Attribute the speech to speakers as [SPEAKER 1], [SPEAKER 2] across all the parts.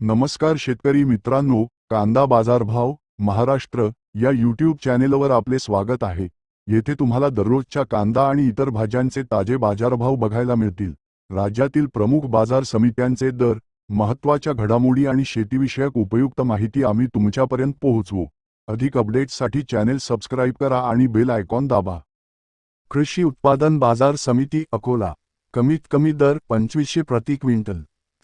[SPEAKER 1] नमस्कार शेतकरी मित्रांनो कांदा बाजारभाव महाराष्ट्र या यूट्यूब चॅनेलवर आपले स्वागत आहे. येथे तुम्हाला दररोजच्या कांदा आणि इतर भाज्यांचे ताजे बाजारभाव बघायला मिळतील. राज्यातील प्रमुख बाजार समित्यांचे दर महत्त्वाच्या घडामोडी आणि शेतीविषयक उपयुक्त माहिती आम्ही तुमच्यापर्यंत पोहोचवू. अधिक अपडेट्ससाठी चॅनेल सबस्क्राईब करा आणि बेल आयकॉन दाबा. कृषी उत्पादन बाजार समिती अकोला. कमीत कमी दर पंचवीसशे प्रति क्विंटल.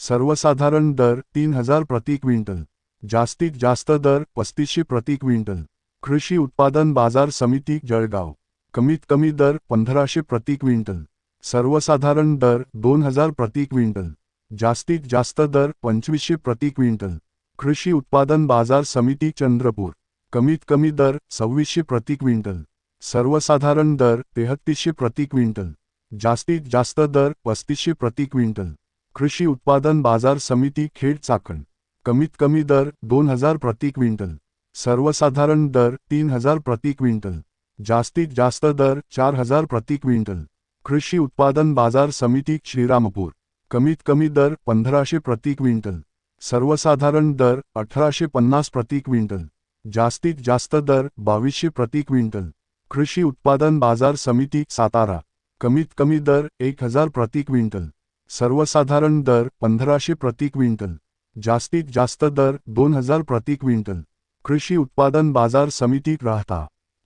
[SPEAKER 1] सर्वसाधारण दर तीन हजार प्रति क्विंटल. जास्तीत जास्त दर पस्तीसशे प्रति क्विंटल. कृषी उत्पादन बाजार समिती जळगाव. कमीत कमी दर पंधराशे प्रति क्विंटल. सर्वसाधारण दर दोन हजार प्रति क्विंटल. जास्तीत जास्त दर पंचवीसशे प्रति क्विंटल. कृषी उत्पादन बाजार समिती चंद्रपूर. कमीत कमी दर सव्वीसशे प्रति क्विंटल. सर्वसाधारण दर तेहत्तीसशे प्रति क्विंटल. जास्तीत जास्त दर पस्तीसशे प्रति क्विंटल. कृषी उत्पादन बाजार समिती खेड चाकण. कमीत कमी दर दोन हजार प्रति क्विंटल. सर्वसाधारण दर तीन हजार प्रति क्विंटल. जास्तीत जास्त दर चार हजार प्रति क्विंटल. कृषी उत्पादन बाजार समिती श्रीरामपूर. कमीत कमी दर पंधराशे प्रति क्विंटल. सर्वसाधारण दर अठराशे पन्नास प्रति क्विंटल. जास्तीत जास्त दर बावीसशे प्रति क्विंटल. कृषी उत्पादन बाजार समिती सातारा. कमीत कमी दर एक हजार प्रति क्विंटल. सर्वसाधारण दर पंधराशे प्रति क्विंटल. जास्तीत जास्त दर दोन हज़ार प्रति क्विंटल. कृषी उत्पादन बाज़ार समिती राहता.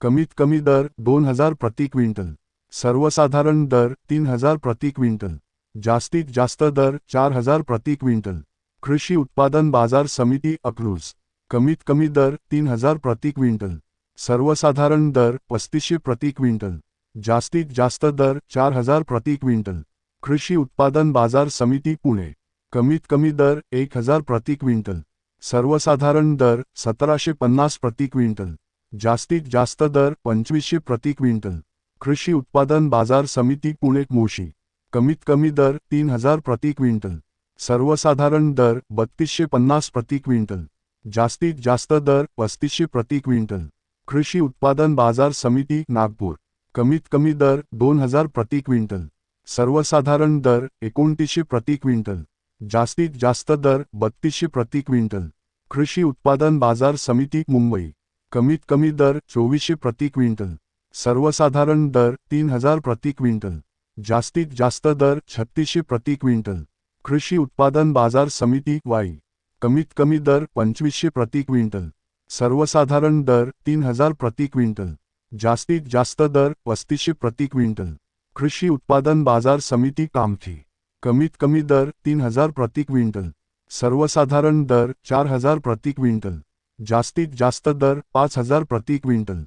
[SPEAKER 1] कमीत कमी दर दोन हज़ार प्रति क्विंटल. सर्वसाधारण दर तीन हज़ार प्रति क्विंटल. जास्तीत जास्त दर चार हज़ार प्रति क्विंटल. कृषी उत्पादन बाज़ार समिती अक्रूज. कमीत कमी दर तीन हज़ार प्रति क्विंटल. सर्वसाधारण दर पस्तीसशे प्रति क्विंटल. जास्तीत जास्त दर चार हज़ार प्रति क्विंटल. कृषी उत्पादन बाजार समिती पुणे. कमीत कमी दर एक हजार प्रति क्विंटल. सर्वसाधारण दर सतराशे पन्नास प्रति क्विंटल. जास्तीत जास्त दर पंचवीसशे प्रति क्विंटल. कृषी उत्पादन बाजार समिती पुणे मोशी. कमीत कमी दर तीन हजार प्रति क्विंटल. सर्वसाधारण दर बत्तीसशे पन्नास प्रति क्विंटल. जास्तीत जास्त दर पस्तीसशे प्रति क्विंटल. कृषी उत्पादन बाजार समिती नागपूर. कमीत कमी दर दोन हजार प्रति क्विंटल. सर्वसाधारण दर एकोणतीसशे प्रति क्विंटल. जास्तीत जास्त दर बत्तीसशे प्रति क्विंटल. कृषी उत्पादन बाजार समिती मुंबई. कमीत कमी दर चोवीसशे प्रति क्विंटल. सर्वसाधारण दर तीन हजार प्रति क्विंटल. जास्तीत जास्त दर छत्तीसशे प्रति क्विंटल. कृषी उत्पादन बाजार समिती वाई. कमीत कमी दर पंचवीसशे प्रति क्विंटल. सर्वसाधारण दर तीन हजार प्रति क्विंटल. जास्तीत जास्त दर पस्तीसशे प्रति क्विंटल. कृषी उत्पादन बाजार समिती कामठी कमीत कमी दर तीन हजार प्रति क्विंटल. सर्वसाधारण दर चार हजार प्रति क्विंटल. जास्तीत जास्त दर पाच हजार प्रति क्विंटल.